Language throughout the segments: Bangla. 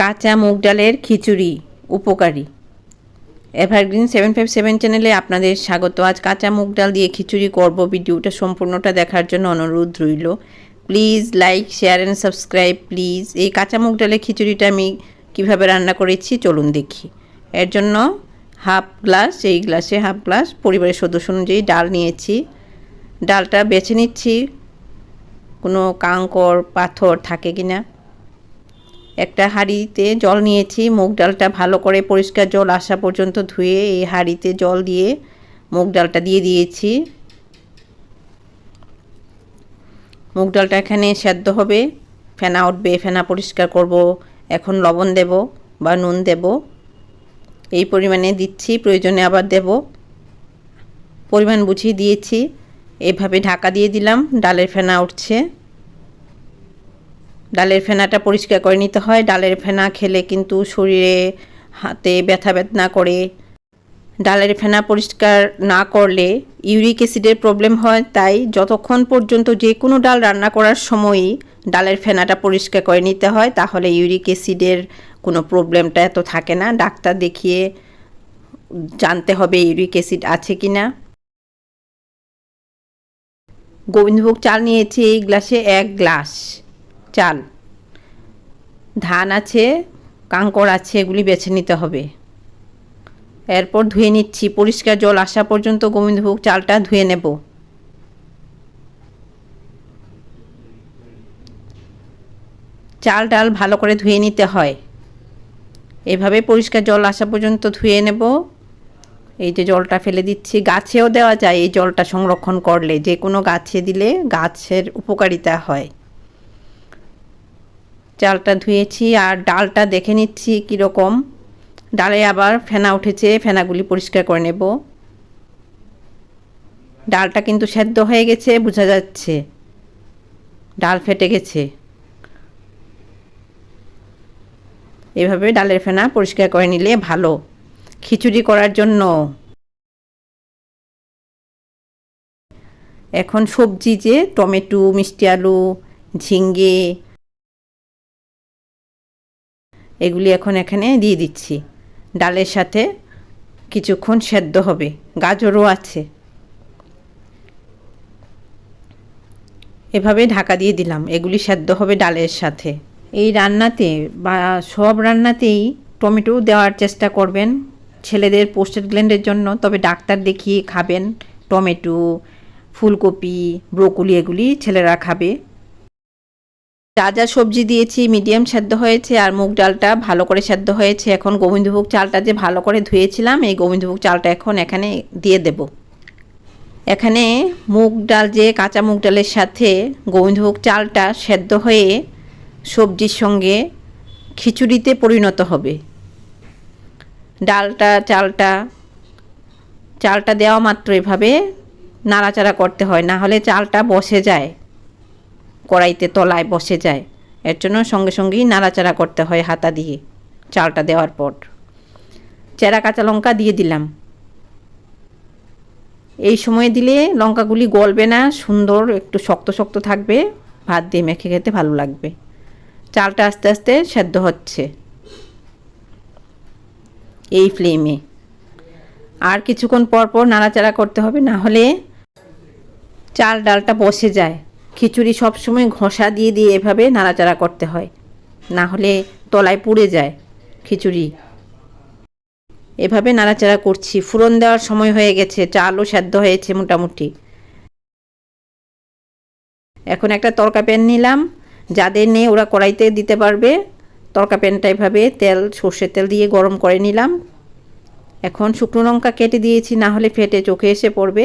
কাঁচা মুগ ডালের খিচুড়ি উপকারী। এভারগ্রিন সেভেন ফাইভ সেভেন চ্যানেলে আপনাদের স্বাগত। আজ কাঁচা মুগ ডাল দিয়ে খিচুড়ি করব। ভিডিওটা সম্পূর্ণটা দেখার জন্য অনুরোধ রইল। Please like, share and subscribe please. এই কাঁচা মুগ ডালের খিচুড়িটা আমি কীভাবে রান্না করেছি চলুন দেখি। এর জন্য হাফ গ্লাস, এই গ্লাসে হাফ গ্লাস পরিবারের সদস্য অনুযায়ী ডাল নিয়েছি। ডালটা বেছে নিচ্ছি। কোনো কাঙ্কর পাথর থাকে কি না একটা হাঁড়িতে জল নিয়েছি। মুগ ডালটা ভালো করে পরিষ্কার জল আসা পর্যন্ত ধুয়ে এই হাঁড়িতে জল দিয়ে মুগ ডালটা দিয়ে দিয়েছি। মুগ ডালটা এখানে সেদ্ধ হবে। ফেনা উঠবে, ফেনা পরিষ্কার করব। এখন লবণ দেব বা নুন দেব। এই পরিমাণে দিচ্ছি, প্রয়োজনে আবার দেব। পরিমাণ বুঝিয়ে দিয়েছি। এভাবে ঢাকা দিয়ে দিলাম, ডালের ফেনা উঠছে। ডালের ফেনাটা পরিষ্কার করে নিতে হয়। ডালের ফেনা খেলে কিন্তু শরীরে হাতে ব্যথা বেদনা করে। ডালের ফেনা পরিষ্কার না করলে ইউরিক অ্যাসিডের প্রবলেম হয়, তাই যতক্ষণ পর্যন্ত যে কোনো ডাল রান্না করার সময়ই ডালের ফেনাটা পরিষ্কার করে নিতে হয়, তাহলে ইউরিক অ্যাসিডের কোনো প্রবলেমটা এত থাকে না। ডাক্তার দেখিয়ে জানতে হবে ইউরিক অ্যাসিড আছে কি না। গোবিন্দভোগ চাল নিয়েছি এই গ্লাসে এক গ্লাস। চাল। ধান আছে কাঙ্কর আছে, এগুলি বেছে নিতে হবে। এরপর ধুয়ে নিচ্ছি। পরিষ্কার জল আসা পর্যন্ত গোবিন্দভোগ চালটা ধুয়ে নেব। চাল ডাল ভালো করে ধুয়ে নিতে হয়। এভাবে পরিষ্কার জল আসা পর্যন্ত ধুয়ে নেব। এই যে জলটা ফেলে দিচ্ছি। গাছেও দেওয়া যায় এই জলটা সংরক্ষণ করলে। যে কোনো গাছে দিলে গাছের উপকারিতা হয়। চালটা ধুয়েছি আর ডালটা দেখে নিচ্ছি কীরকম। ডালে আবার ফেনা উঠেছে, ফেনাগুলি পরিষ্কার করে নেব। ডালটা কিন্তু সেদ্ধ হয়ে গেছে, বোঝা যাচ্ছে। ডাল ফেটে গেছে। এভাবে ডালের ফেনা পরিষ্কার করে নিলে ভালো। খিচুড়ি করার জন্য। এখন সবজি যে টমেটো, মিষ্টি আলু ঝিঙ্গে এগুলি এখন এখানে দিয়ে দিচ্ছি। ডালের সাথে কিছুক্ষণ সেদ্ধ হবে। গাজরও আছে। এভাবে ঢাকা দিয়ে দিলাম। এগুলি সেদ্ধ হবে ডালের সাথে। এই রান্নাতে বা সব রান্নাতেই টমেটো দেওয়ার চেষ্টা করবেন ছেলেদের পোস্টেড গ্ল্যান্ডের জন্য, তবে ডাক্তার দেখিয়ে খাবেন। টমেটো, ফুলকপি, ব্রোকলি এগুলি ছেলেরা খাবে। যা যা সবজি দিয়েছি মিডিয়াম সেদ্ধ হয়েছে আর মুগ ডালটা ভালো করে সেদ্ধ হয়েছে। এখন গোবিন্দভোগ চালটা যে ভালো করে ধুয়েছিলাম, এই গোবিন্দভোগ চালটা এখন এখানে দিয়ে দেব। এখানে মুগ ডাল যে কাঁচা মুগ ডালের সাথে গোবিন্দভোগ চালটা সেদ্ধ হয়ে সবজির সঙ্গে খিচুড়িতে পরিণত হবে। ডালটা, চালটা চালটা দেওয়া মাত্র এভাবে নাড়াচাড়া করতে হয়, না হলে চালটা বসে যায়। কড়াইতে তলায় বসে যায়। এর জন্য সঙ্গে সঙ্গেই নাড়াচাড়া করতে হয় হাতা দিয়ে চালটা দেওয়ার পর। চেরা কাঁচা লঙ্কা দিয়ে দিলাম। এই সময় দিলে লঙ্কাগুলি গলবে না, সুন্দর একটু শক্ত শক্ত থাকবে, ভাত দিয়ে মেখে খেতে ভালো লাগবে। চালটা আস্তে আস্তে সেদ্ধ হচ্ছে। এই ফ্লেমে। আর কিছুক্ষণ পর পর নাড়াচাড়া করতে হবে, না হলে চাল ডালটা বসে যায়। খিচুড়ি সবসময় ঘষা দিয়ে দিয়ে এভাবে নাড়াচাড়া করতে হয়। না হলে তলায় পুড়ে যায় খিচুড়ি। এভাবে নাড়াচাড়া করছি। ফুরন দেওয়ার সময় হয়ে গেছে। চালও সেদ্ধ হয়েছে মোটামুটি। এখন একটা তরকা প্যান নিলাম। যাদের নেই ওরা কড়াইতে দিতে পারবে। তরকা প্যানটা এভাবে তেল, সর্ষের তেল দিয়ে গরম করে নিলাম। এখন শুকনো লঙ্কা কেটে দিয়েছি। না হলে ফেটে চোখে এসে পড়বে।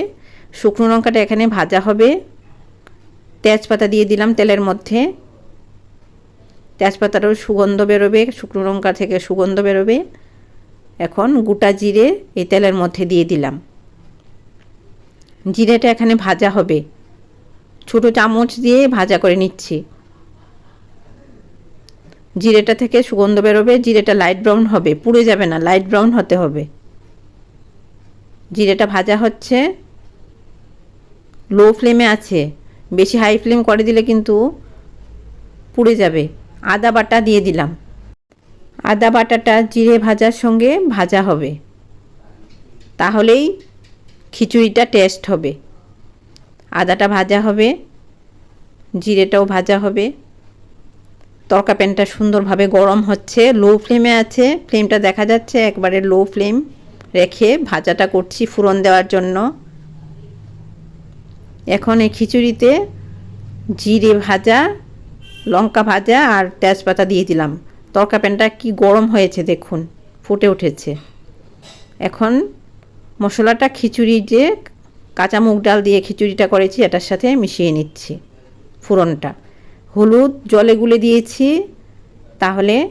শুকনো লঙ্কাটা এখানে ভাজা হবে। তেজপাতা দিয়ে দিলাম তেলের মধ্যে। তেজপাতারও সুগন্ধ বেরোবে, শুকনো লঙ্কা থেকে সুগন্ধ বেরোবে। এখন গোটা জিরে এই তেলের মধ্যে দিয়ে দিলাম। জিরেটা এখানে ভাজা হবে। ছোটো চামচ দিয়ে ভাজা করে নিচ্ছি। জিরেটা থেকে সুগন্ধ বেরোবে, জিরেটা লাইট ব্রাউন হবে, পুড়ে যাবে না, লাইট ব্রাউন হতে হবে। জিরেটা ভাজা হচ্ছে, লো ফ্লেমে আছে। বেশি হাই ফ্লেম করে দিলে কিন্তু পুড়ে যাবে। আদা বাটা দিয়ে দিলাম। আদা বাটাটা জিরে ভাজার সঙ্গে ভাজা হবে। তাহলেই খিচুড়িটা টেস্ট হবে। আদাটা ভাজা হবে, জিরেটাও ভাজা হবে। তরকা প্যানটা সুন্দরভাবে গরম হচ্ছে লো ফ্লেমে আছে। ফ্লেমটা দেখা যাচ্ছে, একবারে লো ফ্লেম রেখে ভাজাটা করছি ফুরন দেওয়ার জন্য। এখন এই খিচুড়িতে জিরে ভাজা, লঙ্কা ভাজা আর তেজপাতা দিয়ে দিলাম। তরকা প্যানটা কি গরম হয়েছে দেখুন, ফুটে উঠেছে। এখন মশলাটা খিচুড়ি যে কাঁচা মুগ ডাল দিয়ে খিচুড়িটা করেছি, এটার সাথে মিশিয়ে নিচ্ছি ফুরনটা হলুদ, জলে গুলে দিয়েছি, তাহলে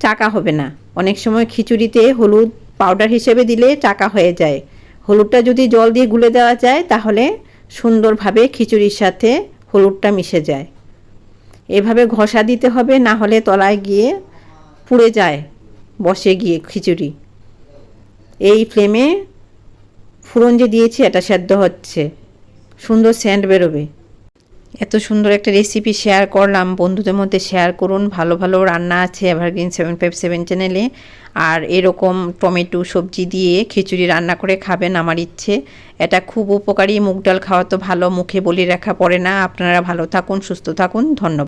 চাকা হবে না। অনেক সময় খিচুড়িতে হলুদ পাউডার হিসেবে দিলে চাকা হয়ে যায়। হলুদটা যদি জল দিয়ে গুলে দেওয়া যায়, তাহলে সুন্দরভাবে খিচুড়ির সাথে হলুদটা মিশে যায়। এভাবে ঘষা দিতে হবে, না হলে তলায় গিয়ে পুড়ে যায়, বসে গিয়ে খিচুড়ি। এই ফ্লেমে ফুরন যে দিয়েছি, এটা সেদ্ধ হচ্ছে। সুন্দর স্যান্ড বেরোবে। এত সুন্দর একটা রেসিপি শেয়ার করলাম। বন্ধুদের মধ্যে শেয়ার করুন। ভালো ভালো রান্না আছে এভারগ্রিন সেভেন ফাইভ সেভেন চ্যানেলে আর এরকম টমেটো সবজি দিয়ে খিচুড়ি রান্না করে খাবেন আমার ইচ্ছে। এটা খুব উপকারী। মুগ ডাল খাওয়া তো ভালো। মুখে বলি রাখা পড়ে না। আপনারা ভালো থাকুন, সুস্থ থাকুন। ধন্যবাদ।